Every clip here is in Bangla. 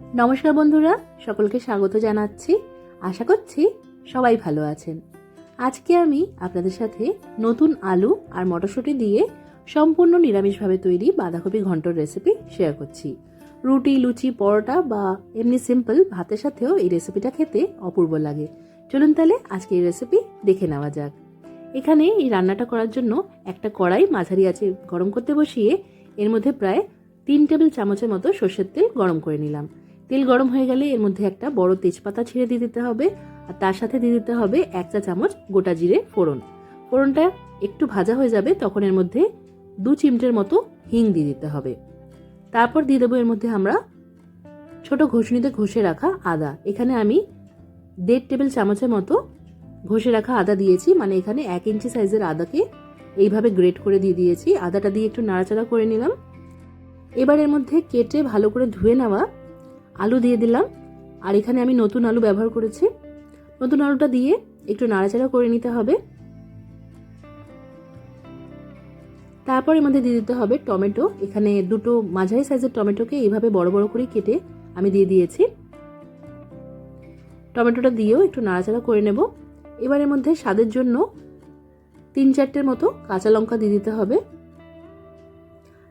নমস্কার বন্ধুরা, সকলকে স্বাগত জানাচ্ছি। আশা করছি সবাই ভালো আছেন। আজকে আমি আপনাদের সাথে নতুন আলু আর মটরশুঁটি দিয়ে সম্পূর্ণ নিরামিষভাবে তৈরি বাঁধাকপি ঘন্টর রেসিপি শেয়ার করছি। রুটি, লুচি, পরোটা বা এমনি সিম্পল ভাতের সাথেও এই রেসিপিটা খেতে অপূর্ব লাগে। চলুন তাহলে আজকে এই রেসিপি দেখে নেওয়া যাক। এখানে এই রান্নাটা করার জন্য একটা কড়াই মাঝারি আছে গরম করতে বসিয়ে এর মধ্যে প্রায় তিন টেবিল চামচের মতো সর্ষের তেল গরম করে নিলাম। তেল গরম হয়ে গেলে এর মধ্যে একটা বড় তেজপাতা ছিঁড়ে দিয়ে দিতে হবে, আর তার সাথে দিয়ে দিতে হবে এক চা চামচ গোটা জিরে ফোড়ন। ফোড়নটা একটু ভাজা হয়ে যাবে, তখন এর মধ্যে দু চিমটের মতো হিং দিয়ে দিতে হবে। তারপর দিয়ে দেবো এর মধ্যে আমরা ছোট ঘষণিতে ঘষে রাখা আদা। এখানে আমি দেড় টেবিল চামচের মতো ঘষে রাখা আদা দিয়েছি মানে এখানে এক ইঞ্চি সাইজের আদাকে এইভাবে গ্রেট করে দিয়ে দিয়েছি। আদাটা দিয়ে একটু নাড়াচাড়া করে নিলাম। এবার এর মধ্যে কেটে ভালো করে ধুয়ে নেওয়া আলু দিয়ে দিলাম। আর এখানে আমি নতুন আলু ব্যবহার করেছি। নতুন আলুটা দিয়ে একটু নাড়াচাড়া করে নিতে হবে। তারপর এর মধ্যে দিয়ে দিতে হবে টমেটো। এখানে দুটো মাঝারি সাইজের টমেটোকে এইভাবে বড় বড় করে কেটে আমি দিয়ে দিয়েছি। টমেটোটা দিয়েও একটু নাড়াচাড়া করে নেব। এবার এর মধ্যে স্বাদের জন্য তিন চারটের মতো কাঁচা লঙ্কা দিয়ে দিতে হবে।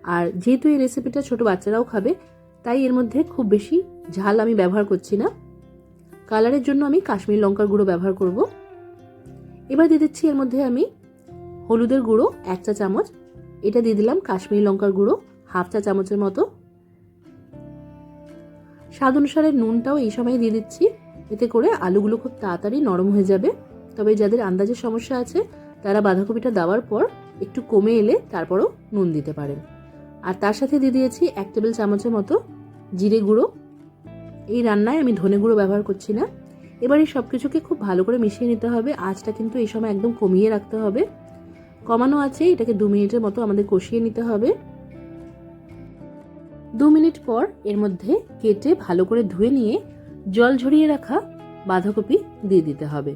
আর যেহেতু এই রেসিপিটা ছোট বাচ্চারাও খাবে, তাই এর মধ্যে খুব বেশি ঝাল আমি ব্যবহার করছি না। কালারের জন্য আমি কাশ্মীর লঙ্কার গুঁড়ো ব্যবহার করব। এবার দিয়ে দিচ্ছি এর মধ্যে আমি হলুদের গুঁড়ো, এক চা চামচ। এটা দিয়ে দিলাম কাশ্মীর লঙ্কার গুঁড়ো, হাফ চা চামচের মতো। স্বাদ অনুসারে নুনটাও এই সময় দিয়ে দিচ্ছি। এতে করে আলুগুলো খুব তাড়াতাড়ি নরম হয়ে যাবে। তবে যাদের আন্দাজের সমস্যা আছে, তারা বাঁধাকপিটা দেওয়ার পর একটু কমে এলে তারপরও নুন দিতে পারেন। আর তার সাথে দিয়ে দিয়েছি এক টেবিল চামচের মতো জিরে গুঁড়ো। এই রান্নায় আমি ধনে গুঁড়ো ব্যবহার করছি না। এবার এই সব কিছুকে খুব ভালো করে মিশিয়ে নিতে হবে। আঁচটা কিন্তু এই সময় একদম কমিয়ে রাখতে হবে। কমানো আছে, এটাকে দু মিনিটের মতো আমাদের কষিয়ে নিতে হবে। দু মিনিট পর এর মধ্যে কেটে ভালো করে ধুয়ে নিয়ে জল ঝরিয়ে রাখা বাঁধাকপি দিয়ে দিতে হবে।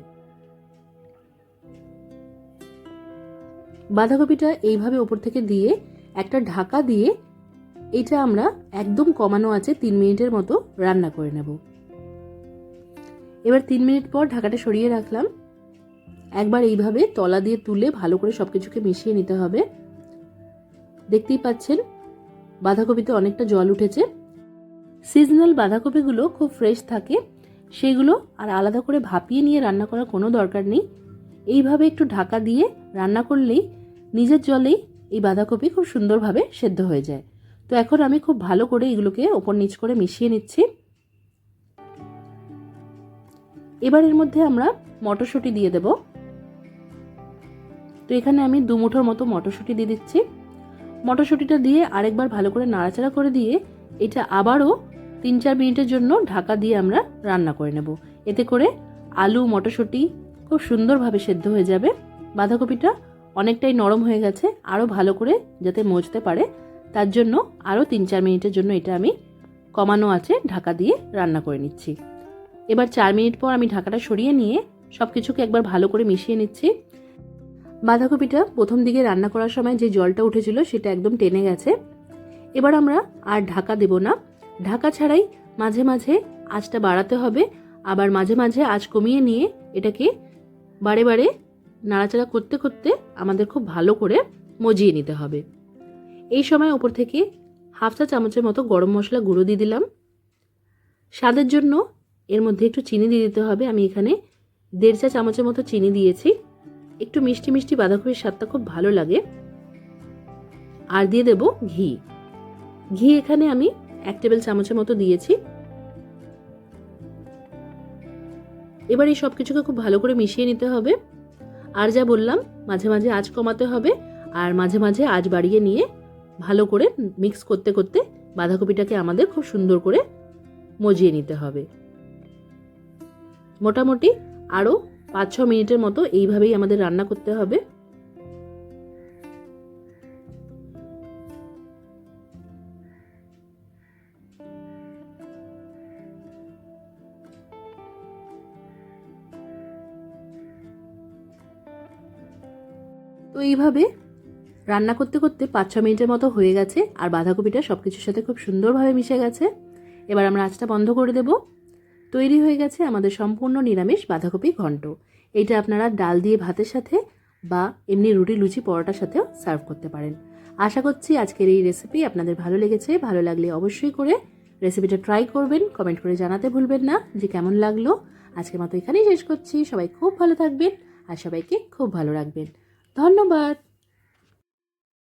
বাঁধাকপিটা এইভাবে ওপর থেকে দিয়ে একটা ঢাকা দিয়ে এটা আমরা একদম কমানো আছে তিন মিনিটের মতো রান্না করে নেব। এবার তিন মিনিট পর ঢাকাটা সরিয়ে রাখলাম। একবার এইভাবে তলা দিয়ে তুলে ভালো করে সব কিছুকে মিশিয়ে নিতে হবে। দেখতেই পাচ্ছেন, বাঁধাকপিতে অনেকটা জল উঠেছে। সিজনাল বাঁধাকপিগুলো খুব ফ্রেশ থাকে। সেগুলো আর আলাদা করে ভাপিয়ে নিয়ে রান্না করার কোনো দরকার নেই। এইভাবে একটু ঢাকা দিয়ে রান্না করলেই নিজের জলেই এই বাঁধাকপি খুব সুন্দরভাবে সেদ্ধ হয়ে যায়। তো এখন আমি খুব ভালো করে এগুলোকে ওপর নিচ করে মিশিয়ে নিচ্ছি। এবার এর মধ্যে আমরা মটরশুঁটি দিয়ে দেব। তো এখানে আমি দু মুঠোর মতো মটরশুঁটি দিয়ে দিচ্ছি। মটরশুঁটিটা দিয়ে আরেকবার ভালো করে নাড়াচাড়া করে দিয়ে এটা আবারও তিন চার মিনিটের জন্য ঢাকা দিয়ে আমরা রান্না করে নেব। এতে করে আলু, মটরশুঁটি খুব সুন্দরভাবে সেদ্ধ হয়ে যাবে। বাঁধাকপিটা অনেকটাই নরম হয়ে গেছে। আরও ভালো করে যাতে মজতে পারে তার জন্য আরও তিন চার মিনিটের জন্য এটা আমি কমানো আছে, ঢাকা দিয়ে রান্না করে নিচ্ছি। এবার চার মিনিট পর আমি ঢাকাটা সরিয়ে নিয়ে সব কিছুকে একবার ভালো করে মিশিয়ে নিচ্ছি। বাঁধাকপিটা প্রথম দিকে রান্না করার সময় যে জলটা উঠেছিল সেটা একদম টেনে গেছে। এবার আমরা আর ঢাকা দেব না। ঢাকা ছাড়াই মাঝে মাঝে আঁচটা বাড়াতে হবে। আবার মাঝে মাঝে আঁচ কমিয়ে নিয়ে এটাকে বারে বারে নাড়াচাড়া করতে করতে আমাদের খুব ভালো করে মজিয়ে নিতে হবে। এই সময় ওপর থেকে হাফ চা চামচের মতো গরম মশলা গুঁড়ো দিয়ে দিলাম। স্বাদের জন্য এর মধ্যে একটু চিনি দিয়ে দিতে হবে। আমি এখানে দেড় চা চামচের মতো চিনি দিয়েছি। একটু মিষ্টি মিষ্টি বাঁধাকপির স্বাদটা খুব ভালো লাগে। আর দিয়ে দেব ঘি। ঘি এখানে আমি এক টেবিল চামচের মতো দিয়েছি। এবার এই সব কিছুকে খুব ভালো করে মিশিয়ে নিতে হবে। আর যা বললাম, মাঝে মাঝে আঁচ কমাতে হবে। আর মাঝে মাঝে আঁচ বাড়িয়ে নিয়ে ভালো করে মিক্স করতে করতে বাঁধাকপিটাকে আমাদের খুব সুন্দর করে মজিয়ে নিতে হবে। মোটামুটি আরও পাঁচ ছ মিনিটের মতো এইভাবেই আমাদের রান্না করতে হবে। তো এইভাবে রান্না করতে করতে পাঁচ, ছ মিনিটের মতো হয়ে গেছে আর বাঁধাকপিটা সব কিছুর সাথে খুব সুন্দরভাবে মিশে গেছে। এবার আমরা আঁচটা বন্ধ করে দেব। তৈরি হয়ে গেছে আমাদের সম্পূর্ণ নিরামিষ বাঁধাকপি ঘন্ট। এইটা আপনারা ডাল দিয়ে ভাতের সাথে বা এমনি রুটি, লুচি, পরোটার সাথেও সার্ভ করতে পারেন। আশা করছি আজকের এই রেসিপি আপনাদের ভালো লেগেছে। ভালো লাগলে অবশ্যই করে রেসিপিটা ট্রাই করবেন কমেন্ট করে জানাতে ভুলবেন না। যে কেমন লাগল, আজকের মতো এখানেই শেষ করছি। সবাই খুব ভালো থাকবেন আর সবাইকে খুব ভালো রাখবেন। ধন্যবাদ!